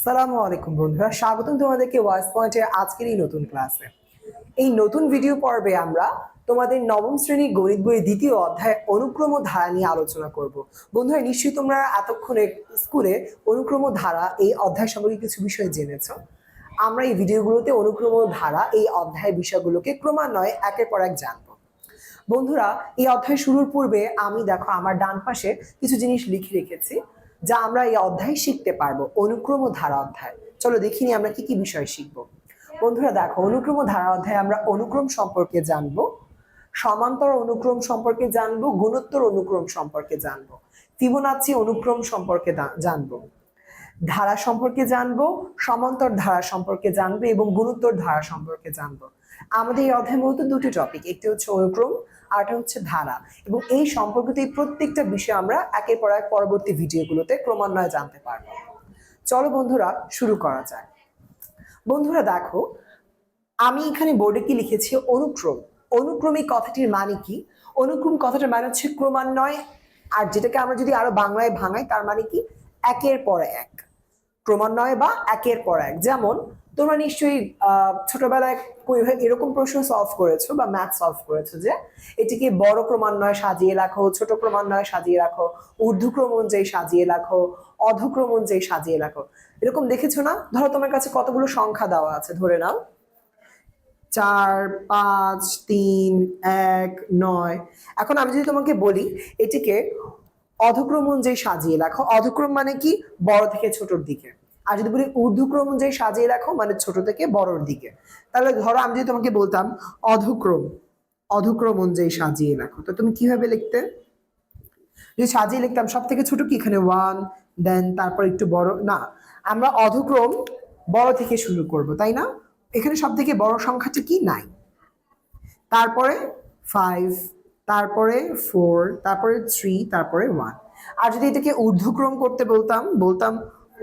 সালামু আলাইকুম বন্ধুরা, স্বাগতম তোমাদেরকে ওয়াইস পয়েন্টের আজকের এই নতুন ক্লাসে এই নতুন ভিডিও পর্বে আমরা তোমাদের নবম শ্রেণি গণিত বইয়ের দ্বিতীয় অধ্যায় অনুক্রম ধারা নিয়ে আলোচনা করব। বন্ধুরা, নিশ্চয়ই তোমরা এতক্ষণে স্কুলে অনুক্রম ধারা এই অধ্যায় সম্পর্কে কিছু বিষয় জেনেছো। আমরা এই ভিডিওগুলোতে অনুক্রম ধারা এই অধ্যায়ের বিষয়গুলোকে ক্রমান্বয়ে একের পর এক জানব। বন্ধুরা, এই অধ্যায় শুরুর পূর্বে আমি দেখো আমার ডান পাশে কিছু জিনিস লিখে রেখেছি। যা আমরা এই অধ্যায় শিখতে পারব, অনুক্রম ধারা অধ্যায়। চলো দেখিনি আমরা কি কি বিষয় শিখব। বন্ধুরা দেখো, অনুক্রম ধারা অধ্যায় আমরা অনুক্রম সম্পর্কে জানব, সমান্তর অনুক্রম সম্পর্কে জানব, গুণোত্তর অনুক্রম সম্পর্কে জানব, ফিবোনাচ্চি অনুক্রম সম্পর্কে জানব। ধারা সম্পর্কে জানব, সমান্তর ধারা সম্পর্কে জানব এবং গুণোত্তর ধারা সম্পর্কে জানব। আমাদের এই অধ্যায় মূলত দুটি টপিক একটি হচ্ছে অনুক্রম, আর একটা হচ্ছে ধারা। এবং এই সম্পর্কিত এই প্রত্যেকটা বিষয় আমরা একের পর এক পরবর্তী ভিডিওগুলোতে ক্রমান্বয়ে জানতে পারব। চলো বন্ধুরা, শুরু করা যায় বন্ধুরা, দেখো, আমি এখানে বোর্ডে কি লিখেছি? অনুক্রম। অনুক্রমিক কথাটির মানে কি? অনুক্রম কথাটার মানে হচ্ছে ক্রমান্বয়, আর যেটাকে আমরা যদি আরও বাংলায় ভাঙাই, তার মানে কি? একের পর এক। ক্রমান্বয়ে বা একের পর এক। যেমন, তোমরা নিশ্চয়ই ছোটবেলায় এরকম প্রশ্ন সলভ করেছ বা ম্যাথ সলভ করেছ যে, এটিকে বড় ক্রমান্বয়ে সাজিয়ে রাখো, ছোট ক্রমান্বয়ে সাজিয়ে রাখো ঊর্ধ্বক্রম অনুযায়ী সাজিয়ে রাখো অধক্রম অনুযায়ী সাজিয়ে রাখো। এরকম দেখেছ না? ধরো তোমার কাছে কতগুলো সংখ্যা দেওয়া আছে, ধরে নাও। চার, পাঁচ, তিন, এক, নয়। এখন আমি যদি তোমাকে বলি, এটিকে অধক্রম অনুযায়ী সাজিয়ে রাখো, অধক্রম মানে কি? বড় থেকে ছোটর দিকে। আর যদি বলি ঊর্ধ্বক্রম অনুযায়ী সাজিয়ে রাখো মানে ছোট থেকে বড়র দিকে। তাহলে ধরো আমি যদি তোমাকে বলতাম, অধক্রম অধক্রম অনুযায়ী সাজিয়ে রাখো, তো তুমি কীভাবে লিখতে? যদি সাজিয়ে লিখতাম সব থেকে ছোট কি? এখানে ওয়ান দেন তারপর একটু বড়, না। আমরা অধক্রম বড় থেকে শুরু করব, তাই না? এখানে সব থেকে বড় সংখ্যাটা কি? নাই তারপরে ফাইভ তারপরে ফোর তারপরে থ্রি তারপরে ওয়ান আর যদি এটাকে ঊর্ধ্বক্রম করতে বলতাম বলতাম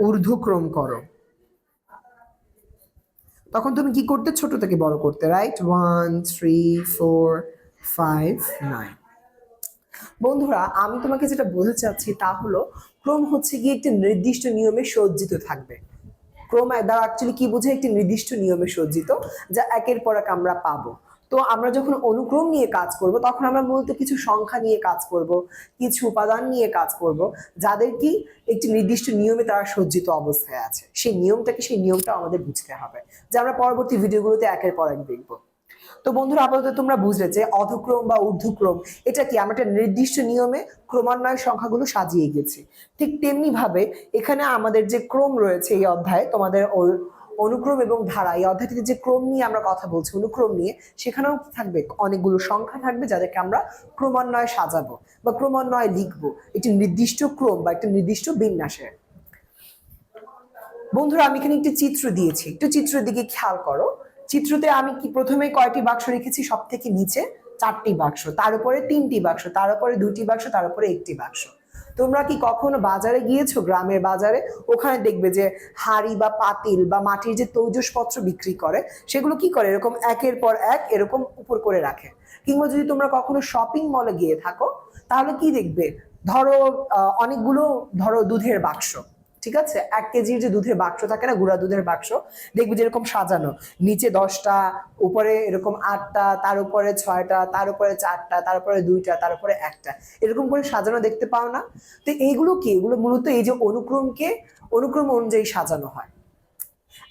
ঊর্ধ্বক্রম করো। তখন তুমি কি করতে? ছোট থেকে বড় করতে right one three four five nine বন্ধুরা, আমি তোমাকে যেটা বলতে চাচ্ছি তা হলো, ক্রম হচ্ছে গিয়ে একটি নির্দিষ্ট নিয়মে সজ্জিত থাকবে। ক্রম, দ্বারা অ্যাকচুয়ালি কি বোঝায়? একটি নির্দিষ্ট নিয়মে সজ্জিত, যা একের পর এক আমরা পাবো। তো আমরা যখন অনুক্রম নিয়ে কাজ করব, তখন আমরা মূলত কিছু সংখ্যা নিয়ে কাজ করব, কিছু উপাদান নিয়ে কাজ করব, যাদের কি একটি নির্দিষ্ট নিয়মে তারা সজ্জিত অবস্থায় আছে। সেই নিয়মটাকে সেই নিয়মটা আমাদের বুঝতে হবে, যে আমরা পরবর্তী ভিডিওগুলোতে একের পর এক দেখব। তো বন্ধুরা, আপাতত তোমরা বুঝলে যে অধক্রম বা ঊর্ধ্বক্রম, এটা কি আমরা একটা নির্দিষ্ট নিয়মে ক্রমান্বয় সংখ্যাগুলো সাজিয়ে গেছি। ঠিক তেমনি ভাবে এখানে আমাদের যে ক্রম রয়েছে এই অধ্যায়ে, তোমাদের অনুক্রম এবং ধারা, এই অধ্যায়টিতে যে ক্রম নিয়ে আমরা কথা বলছি, অনুক্রম নিয়ে, সেখানেও থাকবে অনেকগুলো সংখ্যা থাকবে যাদেরকে আমরা ক্রমান্বয়ে সাজাবো বা ক্রমান্বয়ে লিখব। একটি নির্দিষ্ট ক্রম বা একটা নির্দিষ্ট বিন্যাসে। বন্ধুরা, আমি এখানে একটি চিত্র দিয়েছি। একটু চিত্রের দিকে খেয়াল করো। চিত্রতে আমি কি প্রথমে কয়টি বাক্স রেখেছি? সব থেকে নিচে চারটি বাক্স, তার উপরে তিনটি বাক্স, তার উপরে দুটি বাক্স, তার উপরে একটি বাক্স। তোমরা কি কখনো বাজারে গিয়েছো? গ্রামের বাজারে? ওখানে দেখবে যে হাড়ি বা পাতিল বা মাটির যে তৈজসপত্র বিক্রি করে, সেগুলো কি করে? এরকম একের পর এক এরকম উপর করে রাখে। কিংবা যদি তোমরা কখনো শপিং মলে গিয়ে থাকো, তাহলে কি দেখবে? ধরো অনেকগুলো, ধরো, দুধের বাক্স। ঠিক আছে? এক কেজির যে দুধের বাক্স থাকে না, গুঁড়া দুধের বাক্স, দেখবে যেরকম সাজানো। নিচে দশটা, উপরে এরকম আটটা, তার উপরে ছয়টা, তার উপরে চারটা, তার উপরে দুইটা, তার উপরে একটা। এরকম করে সাজানো দেখতে পাও না? তো এইগুলো কি? এগুলো মূলত এই যে অনুক্রমকে, অনুক্রম অনুযায়ী সাজানো হয়।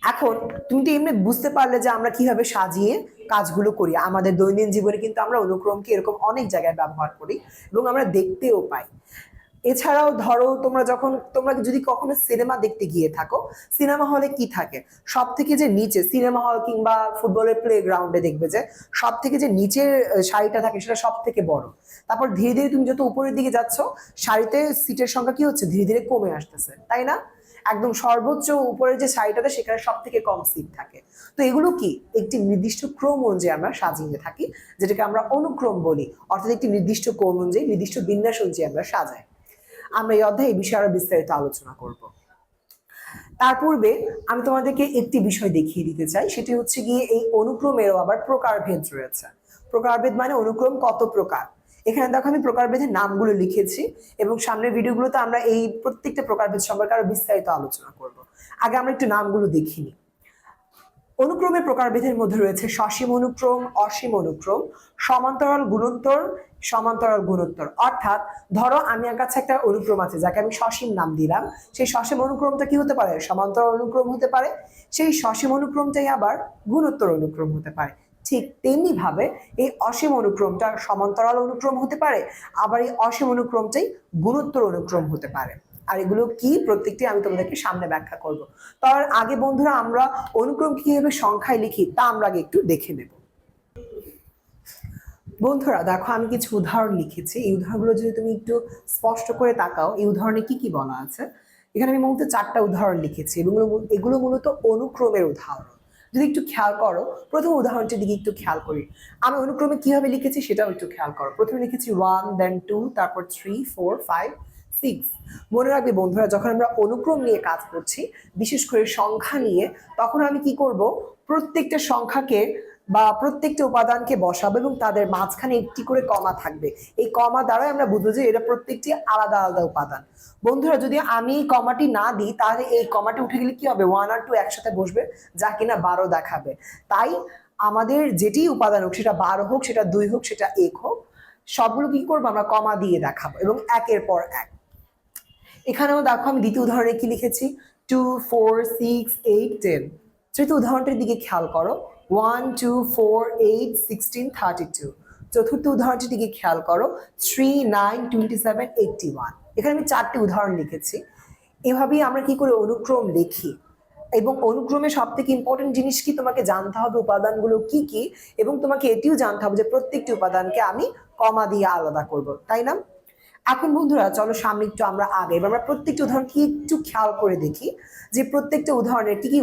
এখন, তুমি তো এমনি বুঝতে পারলে যে আমরা কীভাবে সাজিয়ে কাজগুলো করি। আমাদের দৈনন্দিন জীবনে কিন্তু আমরা অনুক্রমকে এরকম অনেক জায়গায় ব্যবহার করি এবং আমরা দেখতেও পাই। এছাড়াও ধরো তোমরা যখন, তোমরা যদি কখনো সিনেমা দেখতে গিয়ে থাকো, সিনেমা হলে কি থাকে? সব থেকে যে নিচে, সিনেমা হল কিংবা ফুটবলের প্লে গ্রাউন্ডে দেখবে যে সব থেকে যে নিচের শাড়িটা থাকে সেটা সব থেকে বড়। তারপর ধীরে ধীরে তুমি যত উপরের দিকে যাচ্ছ, শাড়িতে সিটের সংখ্যা কি হচ্ছে? ধীরে ধীরে কমে আসতেছে, তাই না? একদম সর্বোচ্চ উপরের যে সারিটাতে সেখানে সব থেকে কম সিট থাকে। তো এগুলো কি? একটি নির্দিষ্ট ক্রম অনুযায়ী আমরা সাজিয়ে থাকি, যেটাকে আমরা অনুক্রম বলি। অর্থাৎ একটি নির্দিষ্ট ক্রম অনুযায়ী, নির্দিষ্ট বিন্যাস অনুযায়ী আমরা সাজাই। আমরা এই অধ্যায়ে এই বিষয়ে আরও বিস্তারিত আলোচনা করব। তার পূর্বে আমি তোমাদেরকে একটি বিষয় দেখিয়ে দিতে চাই, সেটি হচ্ছে গিয়ে এই অনুক্রমেরও আবার প্রকারভেদ রয়েছে। প্রকারভেদ মানে অনুক্রম কত প্রকার? এখানে দেখো আমি প্রকারভেদের নামগুলো লিখেছি এবং সামনের ভিডিওগুলোতে আমরা এই প্রত্যেকটা প্রকারভেদ সম্পর্কে আরও বিস্তারিত আলোচনা করব। আগে আমরা একটু নামগুলো দেখিনি অনুক্রমের প্রকারভেদের মধ্যে রয়েছে সসীম অনুক্রম, অসীম অনুক্রম, সমান্তরাল গুণোত্তর সমান্তরাল গুণোত্তর। অর্থাৎ ধরো আমি আমার কাছে একটা অনুক্রম আছে, যাকে আমি সসীম নাম দিলাম। সেই সসীম অনুক্রমটা কি হতে পারে? সমান্তরাল অনুক্রম হতে পারে। সেই সসীম অনুক্রমটাই আবার গুণোত্তর অনুক্রম হতে পারে। ঠিক তেমনি ভাবে এই অসীম অনুক্রমটা সমান্তরাল অনুক্রম হতে পারে, আবার এই অসীম অনুক্রমটাই গুণোত্তর অনুক্রম হতে পারে। আর এগুলো কি? প্রত্যেকটি আমি তোমাদেরকে সামনে ব্যাখ্যা করব। তার আগে বন্ধুরা, আমরা অনুক্রম কীভাবে সংখ্যায় লিখি তা আমরা আগে একটু দেখে নেব। বন্ধুরা, দেখো আমি কিছু উদাহরণ লিখেছি। এই উদাহরণগুলো যদি তুমি একটু স্পষ্ট করে তাকাও, এই উদাহরণে কি কি বলা আছে? এখানে আমি মূলত চারটা উদাহরণ লিখেছি মূল- এগুলো মূলত অনুক্রমের উদাহরণ। যদি একটু খেয়াল করো, প্রথম উদাহরণটির দিকে একটু খেয়াল করি। আমি অনুক্রমে কীভাবে লিখেছি সেটাও একটু খেয়াল করো। প্রথমে লিখেছি ওয়ান দেন টু তারপর থ্রি ফোর ফাইভ সিক্স মনে রাখবে বন্ধুরা, যখন আমরা অনুক্রম নিয়ে কাজ করছি, বিশেষ করে সংখ্যা নিয়ে, তখন আমি কি করব? প্রত্যেকটা সংখ্যাকে বা প্রত্যেকটা উপাদানকে বসাবো এবং তাদের মাঝখানে একটি করে কমা থাকবে। এই কমা দ্বারাই আমরা বুঝব যে এটা প্রত্যেকটি আলাদা আলাদা উপাদান। বন্ধুরা, যদি আমি এই কমাটি না দিই, তাহলে এই কমাটি উঠে গেলে কি হবে? ওয়ান আর টু একসাথে বসবে, যা কিনা বারো দেখাবে। তাই আমাদের যেটি উপাদান হোক, সেটা বারো হোক, সেটা দুই হোক, সেটা এক হোক, সবগুলো কি করব? আমরা কমা দিয়ে দেখাবো এবং একের পর এক। এখানেও দেখো আমি দ্বিতীয় উদাহরণে কি লিখেছি? Two four six eight ten তৃতীয় উদাহরণটির দিকে খেয়াল করো। One two four eight sixteen thirty two চতুর্থ উদাহরণটির দিকে খেয়াল করো three nine twenty seven eighty one এখানে আমি চারটি উদাহরণ লিখেছি। এভাবেই আমরা কি করে অনুক্রম লিখি? এবং অনুক্রমে সব থেকে ইম্পর্টেন্ট জিনিস কি? তোমাকে জানতে হবে উপাদানগুলো কি কি, এবং তোমাকে এটিও জানতে হবে যে প্রত্যেকটি উপাদানকে আমি কমা দিয়ে আলাদা করব। তাই না? এখন বন্ধুরা, চলো সামনে একটু আমরা আগে আমরা প্রত্যেকটা উদাহরণ কি একটু খেয়াল করে দেখি যে প্রত্যেকটা উদাহরণের কি কি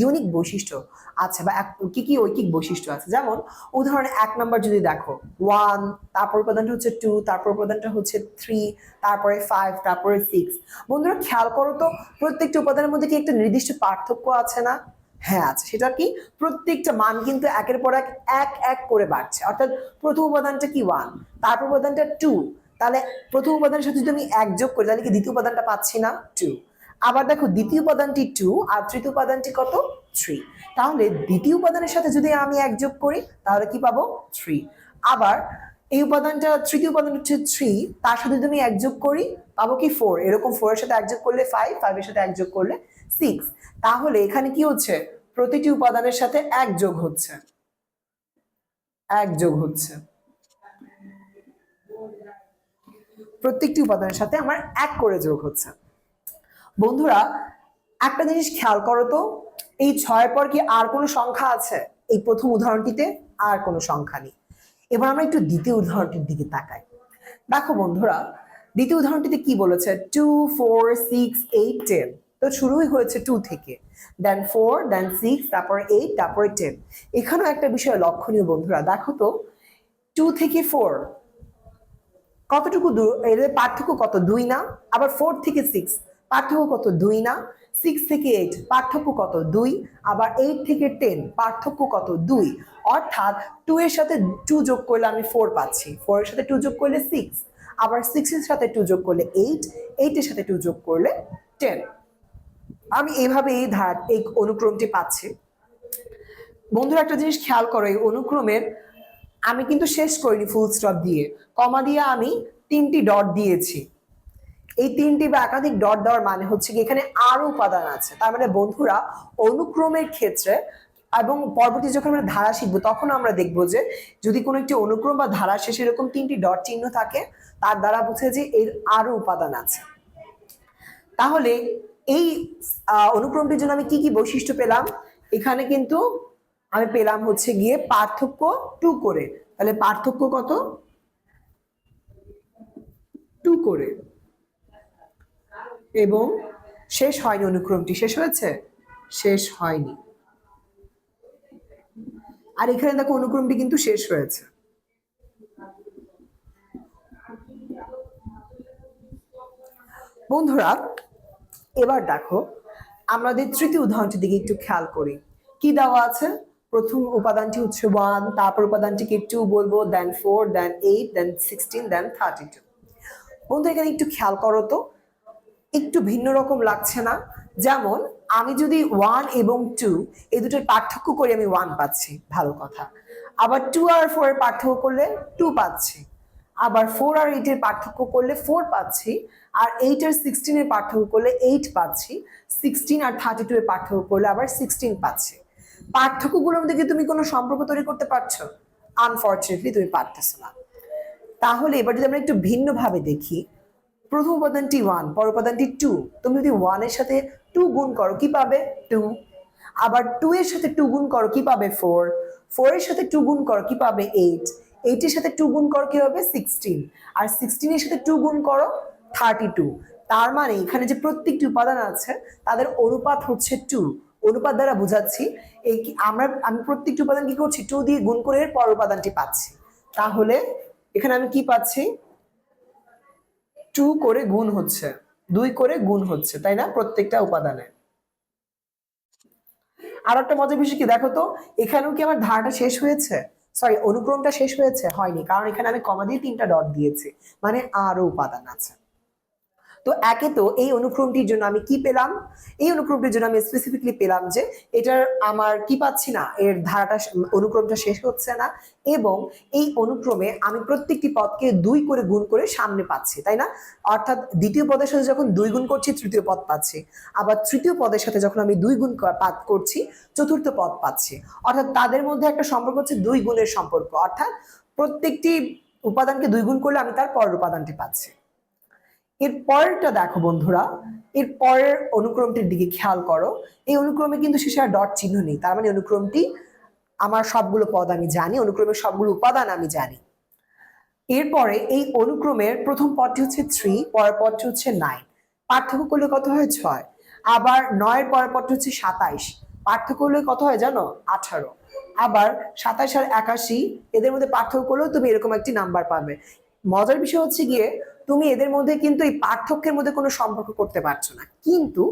ইউনিক বৈশিষ্ট্য আছে বা কি কি ঐকিক বৈশিষ্ট্য আছে। যেমন, উদাহরণ এক নম্বর যদি দেখো ওয়ান তারপর উপাদানটা হচ্ছে টু তারপর উপাদানটা হচ্ছে থ্রি তারপরে ফাইভ তারপরে সিক্স বন্ধুরা, খেয়াল করো তো, প্রত্যেকটা উপাদানের মধ্যে কি একটা নির্দিষ্ট পার্থক্য আছে না? হ্যাঁ আছে। সেটা কি? প্রত্যেকটা মান কিন্তু একের পর এক এক এক করে বাড়ছে। অর্থাৎ প্রথম উপাদানটা কি ওয়ান তারপর উপাদানটা টু তাহলে প্রথম উপাদানের সাথে যদি আমি এক যোগ করি, তাহলে কি দ্বিতীয় উপাদানটা পাচ্ছি না? টু আবার দেখো, দ্বিতীয় উপাদানটি টু আর তৃতীয় উপাদানটি কত? থ্রি তাহলে দ্বিতীয় উপাদানের সাথে যদি আমি এক যোগ করি, তাহলে কি পাবো? থ্রি আবার এই উপাদানটা, তৃতীয় উপাদান হচ্ছে থ্রি তার সাথে যদি আমি এক যোগ করি, পাবো কি ফোর এরকম ফোরের সাথে এক যোগ করলে ফাইভ ফাইভের সাথে এক যোগ করলে সিক্স তাহলে এখানে কি হচ্ছে? প্রতিটি উপাদানের সাথে এক যোগ হচ্ছে। এক যোগ হচ্ছে। প্রত্যেকটি উপাদানের সাথে আমার এক করে যোগ হচ্ছে। বন্ধুরা, একটা জিনিস খেয়াল করো তো, এই ছয়ের পর কি আর কোনো সংখ্যা আছে? এই প্রথম উদাহরণটিতে আর কোনো সংখ্যা নেই। এবার আমরা একটু দ্বিতীয় উদাহরণটির দিকে তাকাই। দেখো বন্ধুরা, দ্বিতীয় উদাহরণটিতে কি বলেছে? Two four six eight ten তো শুরুই হয়েছে টু থেকে। দেন ফোর দেন সিক্স তারপরে এইট তারপরে টেন এখানেও একটা বিষয় লক্ষণীয় বন্ধুরা, দেখো তো। টু থেকে ফোর কতটুকু দূর এদের পার্থক্য কত? দুই না? আবার ফোর থেকে সিক্স পার্থক্য কত? দুই না? সিক্স থেকে এইট পার্থক্য কত? দুই, আবার এইট থেকে টেন পার্থক্য কত? দুই। অর্থাৎ টু এর সাথে টু যোগ করলে আমি ফোর পাচ্ছি। ফোর এর সাথে টু যোগ করলে সিক্স আবার সিক্স এর সাথে টু যোগ করলে এইট এইটের সাথে টু যোগ করলে টেন আমি এইভাবে এই ধার, এই অনুক্রমটি পাচ্ছি। বন্ধুরা, একটা জিনিস খেয়াল করো, এই অনুক্রমের আমি কিন্তু শেষ করিনি ফুল স্টপ দিয়ে। কমা দিয়ে আমি তিনটি ডট দিয়েছি। এই তিনটি বা একাধিক ডট দেওয়ার মানে হচ্ছে কি, এখানে আরও উপাদান আছে। তার মানে বন্ধুরা, অনুক্রমের ক্ষেত্রে এবং পরবর্তী যখন আমরা ধারা শিখব, তখন আমরা দেখব যে যদি কোনো একটি অনুক্রম বা ধারা শেষে এরকম তিনটি ডট চিহ্ন থাকে, তার দ্বারা বুঝে যে এর আরও উপাদান আছে। তাহলে এই অনুক্রমটির জন্য আমি কি কি বৈশিষ্ট্য পেলাম? এখানে কিন্তু আমি পেলাম হচ্ছে গিয়ে পার্থক্য টু করে। তাহলে পার্থক্য কত? টু করে। এবং শেষ হয়নি অনুক্রমটি। শেষ হয়েছে? শেষ হয়নি। আর এখানে দেখো অনুক্রমটি কিন্তু শেষ হয়েছে। বন্ধুরা, এবার দেখো, আমাদের তৃতীয় উদাহরণটির দিকে একটু খেয়াল করি। কি দেওয়া আছে? প্রথম উপাদানটি হচ্ছে ওয়ান তারপর উপাদানটিকে টু বলব then four then eight then sixteen then thirty two বন্ধু, এখানে একটু খেয়াল করো তো। একটু ভিন্ন রকম লাগছে না? যেমন, আমি যদি ওয়ান এবং টু এই দুটোর পার্থক্য করে আমি ওয়ান পাচ্ছি। ভালো কথা। আবার টু আর ফোর এর পার্থক্য করলে টু পাচ্ছি। আবার ফোর আর এইটের পার্থক্য করলে ফোর পাচ্ছি। আর এইট আর সিক্সটিনের পার্থক্য করলে এইট পাচ্ছি। সিক্সটিন আর থার্টি টু এর পার্থক্য করলে আবার সিক্সটিন পাচ্ছি। পার্থক্যগুলোর মধ্যে কি তুমি কোনো সম্পর্ক তৈরি করতে পারছ? আনফর্চুনেটলি তুমি পারতেছো না। তাহলে এবার যদি আমরা একটু ভিন্নভাবে দেখি, প্রথম উপাদানটি ওয়ান পর উপাদানটি টু তুমি যদি ওয়ানের সাথে টু গুণ করো, কি পাবে? টু আবার টু এর সাথে টু গুণ করো, কি পাবে? ফোর ফোর এর সাথে টু গুণ করো, কি পাবে? এইট এইটের সাথে টু গুণ করো, কি হবে? সিক্সটিন আর সিক্সটিনের সাথে টু গুণ করো থার্টি টু তার মানে এখানে যে প্রত্যেকটি উপাদান আছে, তাদের অনুপাত হচ্ছে টু অনুপাত দ্বারা বোঝাচ্ছি, এই কি আমরা, আমি প্রত্যেকটি উপাদান কি করছি? টু দিয়ে গুণ করে পর উপাদানটি পাচ্ছি। তাহলে এখানে আমি কি পাচ্ছি? টু করে গুণ হচ্ছে, দুই করে গুণ হচ্ছে, তাই না? প্রত্যেকটা উপাদানে। আর একটা মজার বিষয় কি, দেখো তো, এখানেও কি আমার ধারাটা শেষ হয়েছে? সরি অনুক্রমটা শেষ হয়েছে? হয়নি, কারণ এখানে আমি কমা দিয়ে তিনটা ডট দিয়েছি মানে আরও উপাদান আছে। তো একে তো এই অনুক্রমটির জন্য আমি কি পেলাম? এই অনুক্রমটির জন্য আমি স্পেসিফিকলি পেলাম যে এটার আমার কি পাচ্ছি না? এর ধারাটা অনুক্রমটা শেষ হচ্ছে না এবং এই অনুক্রমে আমি প্রত্যেকটি পদকে দুই করে গুণ করে সামনে পাচ্ছি, তাই না? অর্থাৎ দ্বিতীয় পদের সাথে যখন দুই গুণ করছি, তৃতীয় পদ পাচ্ছি। আবার তৃতীয় পদের সাথে যখন আমি দুই গুণ পাত করছি, চতুর্থ পদ পাচ্ছি। অর্থাৎ তাদের মধ্যে একটা সম্পর্ক হচ্ছে দুই গুণের সম্পর্ক। অর্থাৎ প্রত্যেকটি উপাদানকে দুই গুণ করলে আমি তার পরের উপাদানটি পাচ্ছি। এর পরেরটা দেখো বন্ধুরা, এর পরের অনুক্রমটির দিকে খেয়াল করো। এই অনুক্রমে কিন্তু শেষে আর ডট চিহ্ন নেই, তার মানে অনুক্রমটি আমার সবগুলো পদ আমি জানি, অনুক্রমের সবগুলো উপাদান আমি জানি। এরপরে এই অনুক্রমের প্রথম পদটি হচ্ছে থ্রি পরের পদটি হচ্ছে নাইন পার্থক্য করলে কত হয়? ছয়। আবার নয়ের পরের পদটি হচ্ছে সাতাইশ। পার্থক্য করলে কত হয় জানো? আঠারো। আবার সাতাশ আর একাশি, এদের মধ্যে পার্থক্য করলেও তুমি এরকম একটি নাম্বার পাবে। মজার বিষয় হচ্ছে গিয়ে তুমি এদের মধ্যে কিন্তু এই পার্থক্যের মধ্যে কোনো সম্পর্ক করতে পারছ না। কিন্তু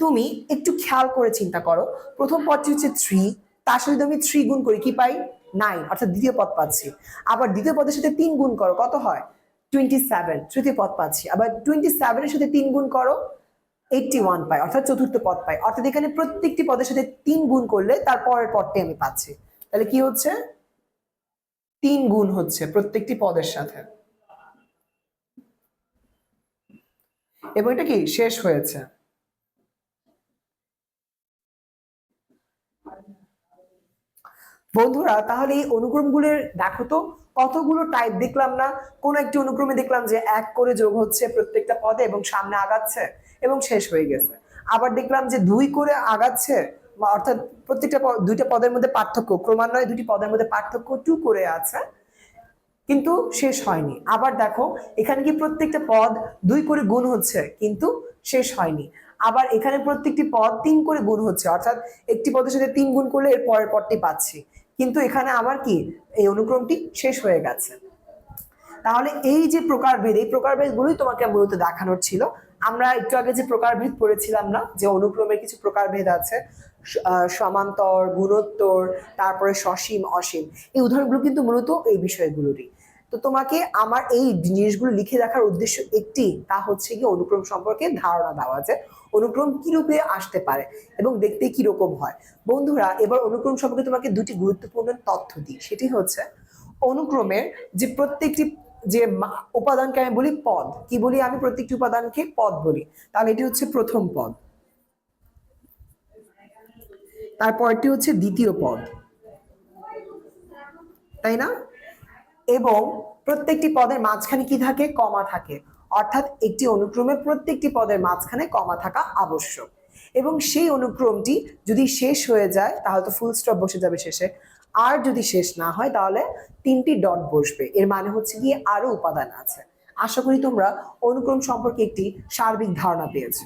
তুমি একটু খেয়াল করে চিন্তা করো। প্রথম পদটি হচ্ছে থ্রি তার সাথে তুমি থ্রি গুণ করি, কি পাই? নাইন অর্থাৎ দ্বিতীয় পদ পাচ্ছি। আবার দ্বিতীয় পদের সাথে তিন গুণ করো, কত হয়? টোয়েন্টি সেভেন তৃতীয় পদ পাচ্ছি। আবার টোয়েন্টি সেভেনের সাথে তিন গুণ করো এইটটি ওয়ান পাই, অর্থাৎ চতুর্থ পদ পাই। অর্থাৎ এখানে প্রত্যেকটি পদের সাথে তিন গুণ করলে তার পরের পদটি আমি পাচ্ছি। তাহলে কি হচ্ছে? তিন গুণ হচ্ছে প্রত্যেকটি পদের সাথে। এবং এটা কি শেষ হয়েছে? বন্ধুরা, তাহলে এই অনুক্রমগুলোর, দেখো তো, কতগুলো টাইপ দেখলাম না? কোন একটি অনুক্রমে দেখলাম যে এক করে যোগ হচ্ছে প্রত্যেকটা পদে এবং সামনে আগাচ্ছে এবং শেষ হয়ে গেছে। আবার দেখলাম যে দুই করে আগাচ্ছে অর্থাৎ প্রত্যেকটা দুইটা পদের মধ্যে পার্থক্য, ক্রমান্বয়ে দুটি পদের মধ্যে পার্থক্য টু করে আছে। কিন্তু শেষ হয়নি। আবার দেখো, এখানে কি প্রত্যেকটা পদ দুই করে গুণ হচ্ছে? কিন্তু শেষ হয়নি। আবার এখানে প্রত্যেকটি পদ তিন করে গুণ হচ্ছে। অর্থাৎ একটি পদের সাথে তিন গুণ করলে এর পরের পদটি পাচ্ছি। কিন্তু এখানে আমার কি? এই অনুক্রমটি শেষ হয়ে গেছে। তাহলে এই যে প্রকারভেদ, এই প্রকারভেদগুলোই তোমাকে মূলত দেখানোর ছিল। আমরা একটু আগে যে প্রকারভেদ পড়েছিলাম না, যে অনুক্রমের কিছু প্রকারভেদ আছে সমান্তর গুণোত্তর তারপরে সসীম, অসীম। এই উদাহরণগুলো কিন্তু মূলত এই বিষয়গুলোরই। তো তোমাকে আমার এই জিনিসগুলো লিখে রাখার উদ্দেশ্য একটি, তা হচ্ছে কি অনুক্রম সম্পর্কে ধারণা দেওয়া যে অনুক্রম রূপে আসতে পারে এবং দেখতে কি রকম হয়। বন্ধুরা, এবার অনুক্রম সম্পর্কে তোমাকে দুটি গুরুত্বপূর্ণ তথ্য দিই। সেটি হচ্ছে, অনুক্রমের যে প্রত্যেকটি, যে উপাদানকে আমি বলি পদ। কি বলি আমি? প্রত্যেকটি উপাদানকে পদ বলি। তাহলে এটি হচ্ছে প্রথম পদ। তারপরটি হচ্ছে দ্বিতীয় পদ। তাই না? এবং প্রত্যেকটি পদের মাঝখানে কি থাকে? কমা থাকে। অর্থাৎ একটি অনুক্রমে প্রত্যেকটি পদের মাঝখানে কমা থাকা আবশ্যক। এবং সেই অনুক্রমটি যদি শেষ হয়ে যায়, তাহলে তো ফুল স্টপ বসে যাবে শেষে। আর যদি শেষ না হয়, তাহলে তিনটি ডট বসবে। এর মানে হচ্ছে গিয়ে আরও উপাদান আছে। আশা করি তোমরা অনুক্রম সম্পর্কে একটি সার্বিক ধারণা পেয়েছ।